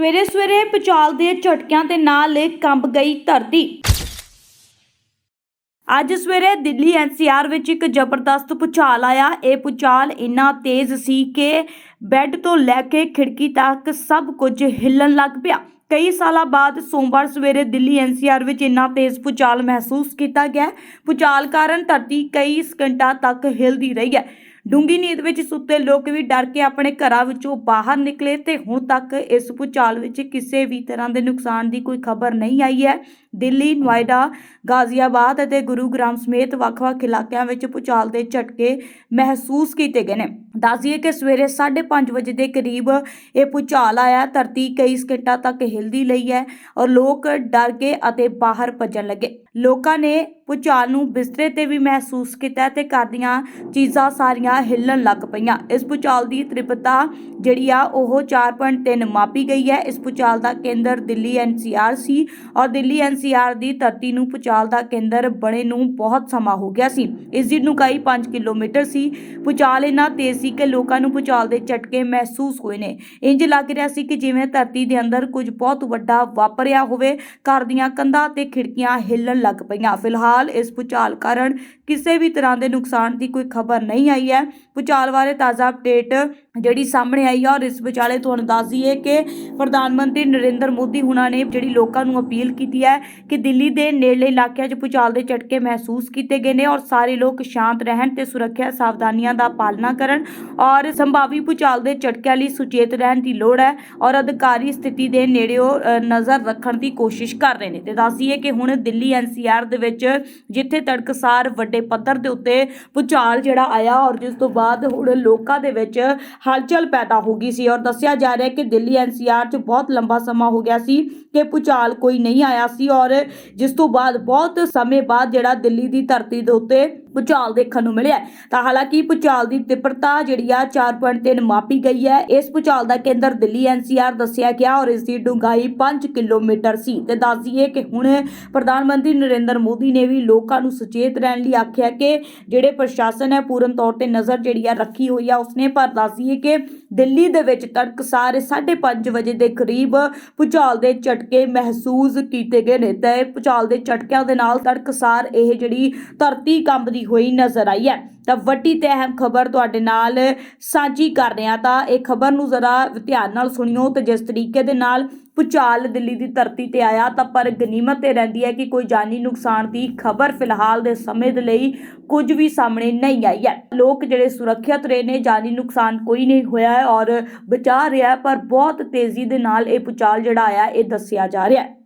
ਸਵੇਰੇ ਸਵੇਰੇ ਪੁਚਾਲ ਦੇ ਝਟਕਿਆਂ ਦੇ ਨਾਲ ਕੰਬ ਗਈ ਧਰਤੀ। ਅੱਜ ਸਵੇਰੇ ਦਿੱਲੀ ਐਨਸੀਆਰ ਵਿੱਚ ਇੱਕ ਜ਼ਬਰਦਸਤ ਪੁਚਾਲ ਆਇਆ। ਇਹ ਪੁਚਾਲ ਇੰਨਾ ਤੇਜ਼ ਸੀ ਕਿ ਬੈੱਡ ਤੋਂ ਲੈ ਕੇ ਖਿੜਕੀ ਤੱਕ ਸਭ ਕੁਝ ਹਿੱਲਣ ਲੱਗ ਪਿਆ। ਕਈ ਸਾਲਾਂ ਬਾਅਦ ਸੋਮਵਾਰ ਸਵੇਰੇ ਦਿੱਲੀ ਐਨਸੀਆਰ ਵਿੱਚ ਇੰਨਾ ਤੇਜ਼ ਪੁਚਾਲ ਮਹਿਸੂਸ ਕੀਤਾ ਗਿਆ। ਪੁਚਾਲ ਕਾਰਨ ਧਰਤੀ ਕਈ ਸਕਿੰਟਾਂ ਤੱਕ ਹਿਲਦੀ ਰਹੀ ਹੈ। ਡੂੰਗੀ ਨੀਂਦ ਵਿੱਚ ਸੁੱਤੇ ਲੋਕ ਵੀ ਡਰ ਕੇ ਆਪਣੇ ਘਰਾਂ ਵਿੱਚੋਂ ਬਾਹਰ ਨਿਕਲੇ ਤੇ ਹੁਣ ਤੱਕ ਇਸ ਭੂਚਾਲ ਵਿੱਚ ਕਿਸੇ ਵੀ ਤਰ੍ਹਾਂ ਦੇ ਨੁਕਸਾਨ ਦੀ ਕੋਈ ਖਬਰ ਨਹੀਂ ਆਈ ਹੈ। ਦਿੱਲੀ, ਨੋਇਡਾ, ਗਾਜ਼ੀਆਬਾਦ ਅਤੇ ਗੁਰੂਗ੍ਰਾਮ ਸਮੇਤ ਵੱਖ-ਵੱਖ ਇਲਾਕਿਆਂ ਵਿੱਚ ਭੂਚਾਲ ਦੇ ਝਟਕੇ ਮਹਿਸੂਸ ਕੀਤੇ ਗਏ ਨੇ। ਦੱਸਦੀਏ ਕਿ ਸਵੇਰੇ 5:30 ਵਜੇ ਦੇ ਕਰੀਬ ਇਹ ਭੂਚਾਲ ਆਇਆ। ਧਰਤੀ ਕਈ ਸਕਿੰਟਾਂ ਤੱਕ ਹਿਲਦੀ ਲਈ ਹੈ ਔਰ ਲੋਕ ਡਰ ਕੇ ਅਤੇ ਬਾਹਰ ਭੱਜਣ ਲੱਗੇ। ਲੋਕਾਂ ਨੇ ਭੂਚਾਲ ਨੂੰ ਬਿਸਤਰੇ ਤੇ ਵੀ ਮਹਿਸੂਸ ਕੀਤਾ ਤੇ ਘਰ ਦੀਆਂ ਚੀਜ਼ਾਂ ਸਾਰੀਆਂ ਹਿੱਲਣ ਲੱਗ ਪਈਆਂ। ਇਸ ਭੂਚਾਲ ਦੀ ਤ੍ਰਿਪਤਾ ਜਿਹੜੀ ਆ, ਉਹ 4.3 ਮਾਪੀ ਗਈ ਹੈ। ਇਸ ਭੂਚਾਲ ਦਾ ਕੇਂਦਰ ਦਿੱਲੀ ਐਨਸੀਆਰ ਸੀ ਔਰ ਦਿੱਲੀ ਐਨਸੀਆਰ ਦੀ ਧਰਤੀ ਨੂੰ ਭੂਚਾਲ ਦਾ ਕੇਂਦਰ ਬਣੇ ਨੂੰ ਬਹੁਤ ਸਮਾਂ ਹੋ ਗਿਆ ਸੀ। ਇਸ ਦੀ ਡੂੰਘਾਈ 5 ਕਿਲੋਮੀਟਰ ਸੀ। ਭੂਚਾਲ ਇੰਨਾ ਤੇਜ਼ ਸੀ ਕਿ ਲੋਕਾਂ ਨੂੰ ਭੂਚਾਲ ਦੇ ਝਟਕੇ ਮਹਿਸੂਸ ਹੋਏ ਨੇ। ਇੰਜ ਲੱਗ ਰਿਹਾ ਸੀ ਕਿ ਜਿਵੇਂ ਧਰਤੀ ਦੇ ਅੰਦਰ ਕੁਝ ਬਹੁਤ ਵੱਡਾ ਵਾਪਰਿਆ ਹੋਵੇ। ਘਰ ਦੀਆਂ ਕੰਧਾਂ ਤੇ ਖਿੜਕੀਆਂ ਹਿੱਲਣ ਲੱਗ ਪਈਆਂ। ਫਿਲਹਾਲ ਇਸ ਭੂਚਾਲ ਕਾਰਨ ਕਿਸੇ ਵੀ ਤਰ੍ਹਾਂ ਦੇ ਨੁਕਸਾਨ ਦੀ ਕੋਈ ਖਬਰ ਨਹੀਂ ਆਈ ਹੈ। ਭੂਚਾਲ ਬਾਰੇ ਤਾਜ਼ਾ ਅਪਡੇਟ ਜਿਹੜੀ ਸਾਹਮਣੇ ਆਈ ਹੈ ਔਰ ਇਸ ਵਿਚਾਲੇ ਤੁਹਾਨੂੰ ਦੱਸ ਦਈਏ ਕਿ ਪ੍ਰਧਾਨ ਮੰਤਰੀ ਨਰਿੰਦਰ ਮੋਦੀ ਹੁਣਾਂ ਨੇ ਜਿਹੜੀ ਲੋਕਾਂ ਨੂੰ ਅਪੀਲ ਕੀਤੀ ਹੈ ਕਿ ਦਿੱਲੀ ਦੇ ਨੇੜਲੇ ਇਲਾਕਿਆਂ 'ਚ ਭੂਚਾਲ ਦੇ ਝਟਕੇ ਮਹਿਸੂਸ ਕੀਤੇ ਗਏ ਨੇ ਔਰ ਸਾਰੇ ਲੋਕ ਸ਼ਾਂਤ ਰਹਿਣ ਤੇ ਸੁਰੱਖਿਆ ਸਾਵਧਾਨੀਆਂ ਦਾ ਪਾਲਣਾ ਕਰਨ ਔਰ ਸੰਭਾਵੀ ਭੂਚਾਲ ਦੇ ਝਟਕਿਆਂ ਲਈ ਸੁਚੇਤ ਰਹਿਣ ਦੀ ਲੋੜ ਹੈ ਔਰ ਅਧਿਕਾਰੀ ਸਥਿਤੀ ਦੇ ਨੇੜਿਓ ਨਜ਼ਰ ਰੱਖਣ ਦੀ ਕੋਸ਼ਿਸ਼ ਕਰ ਰਹੇ ਨੇ। ਤੇ ਦੱਸ ਦਈਏ ਕਿ ਹੁਣ ਦਿੱਲੀ ਐਨ ਐਨਸੀਆਰ ਦੇ ਵਿੱਚ, ਜਿੱਥੇ ਤੜਕਸਾਰ ਵੱਡੇ ਪੱਧਰ ਦੇ ਉੱਤੇ ਭੂਚਾਲ ਜਿਹੜਾ ਆਇਆ ਔਰ ਜਿਸ ਤੋਂ ਬਾਅਦ ਹੁਣ ਲੋਕਾਂ ਦੇ ਵਿੱਚ ਹਲਚਲ ਪੈਦਾ ਹੋ ਗਈ ਸੀ ਔਰ ਦੱਸਿਆ ਜਾ ਰਿਹਾ ਕਿ ਦਿੱਲੀ ਐਨਸੀਆਰ 'ਚ ਬਹੁਤ ਲੰਬਾ ਸਮਾਂ ਹੋ ਗਿਆ ਸੀ ਕਿ ਭੂਚਾਲ ਕੋਈ ਨਹੀਂ ਆਇਆ ਸੀ ਔਰ ਜਿਸ ਤੋਂ ਬਾਅਦ ਬਹੁਤ ਸਮੇਂ ਬਾਅਦ ਜਿਹੜਾ ਦਿੱਲੀ ਦੀ ਧਰਤੀ ਦੇ ਉੱਤੇ ਭੂਚਾਲ ਦੇਖਣ ਨੂੰ ਮਿਲਿਆ ਤਾਂ ਹਾਲਾਂਕਿ ਭੂਚਾਲ ਦੀ ਤੀਬਰਤਾ ਜਿਹੜੀ ਆ 4.3 ਮਾਪੀ ਗਈ ਹੈ। ਇਸ ਭੂਚਾਲ ਦਾ ਕੇਂਦਰ ਦਿੱਲੀ ਐਨਸੀਆਰ ਦੱਸਿਆ ਗਿਆ ਔਰ ਇਸ ਦੀ ਡੂੰਘਾਈ 5 ਕਿਲੋਮੀਟਰ ਸੀ। ਤੇ ਦੱਸ ਦਈਏ ਕਿ ਹੁਣ ਪ੍ਰਧਾਨ ਮੰਤਰੀ ਨਰਿੰਦਰ ਮੋਦੀ ਨੇ ਵੀ ਲੋਕਾਂ ਨੂੰ ਸੁਚੇਤ ਰਹਿਣ ਲਈ ਆਖਿਆ ਕਿ ਜਿਹੜੇ ਪ੍ਰਸ਼ਾਸਨ ਹੈ, ਪੂਰਨ ਤੌਰ ਤੇ ਨਜ਼ਰ ਜਿਹੜੀ ਆ ਰੱਖੀ ਹੋਈ ਆ, ਉਸਨੇ। ਪਰ ਦੱਸ ਦਈਏ ਕਿ ਦਿੱਲੀ ਦੇ ਵਿੱਚ ਤੜਕਸਾਰ 5:30 ਵਜੇ ਦੇ ਕਰੀਬ ਭੂਚਾਲ ਦੇ ਝਟਕੇ ਮਹਿਸੂਸ ਕੀਤੇ ਗਏ ਨੇ ਤੇ ਭੂਚਾਲ ਦੇ ਝਟਕਿਆਂ ਦੇ ਨਾਲ ਤੜਕਸਾਰ ਇਹ ਜਿਹੜੀ ਧਰਤੀ ਕੰਬਦੀ ਹੋਈ ਨਜ਼ਰ ਆਈ ਹੈ। ਤਾਂ ਵੱਡੀ ਤੇ ਅਹਿਮ ਖਬਰ ਤੁਹਾਡੇ ਨਾਲ ਸਾਂਝੀ ਕਰ ਰਹੇ ਹਾਂ ਤਾਂ ਇਹ ਖਬਰ ਨੂੰ ਜ਼ਰਾ ਧਿਆਨ ਨਾਲ ਸੁਣਿਓ ਤੇ ਜਿਸ ਤਰੀਕੇ ਦੇ ਨਾਲ ਭੂਚਾਲ ਦਿੱਲੀ ਦੀ ਧਰਤੀ ਤੇ ਆਇਆ ਤਾਂ ਪਰ ਗਨੀਮਤ ਇਹ ਰਹਿੰਦੀ ਹੈ ਕਿ ਕੋਈ ਜਾਨੀ ਨੁਕਸਾਨ ਦੀ ਖਬਰ ਫਿਲਹਾਲ ਦੇ ਸਮੇਂ ਦੇ ਲਈ ਕੁਝ ਵੀ ਸਾਹਮਣੇ ਨਹੀਂ ਆਈ ਹੈ। ਲੋਕ ਜਿਹੜੇ ਸੁਰੱਖਿਅਤ ਰਹੇ ਨੇ, ਜਾਨੀ ਨੁਕਸਾਨ ਕੋਈ ਨਹੀਂ ਹੋਇਆ ਹੈ ਔਰ ਬਚਾ ਰਿਹਾ ਪਰ ਬਹੁਤ ਤੇਜ਼ੀ ਦੇ ਨਾਲ ਇਹ ਭੂਚਾਲ ਜਿਹੜਾ ਆਇਆ, ਇਹ ਦੱਸਿਆ ਜਾ ਰਿਹਾ ਹੈ।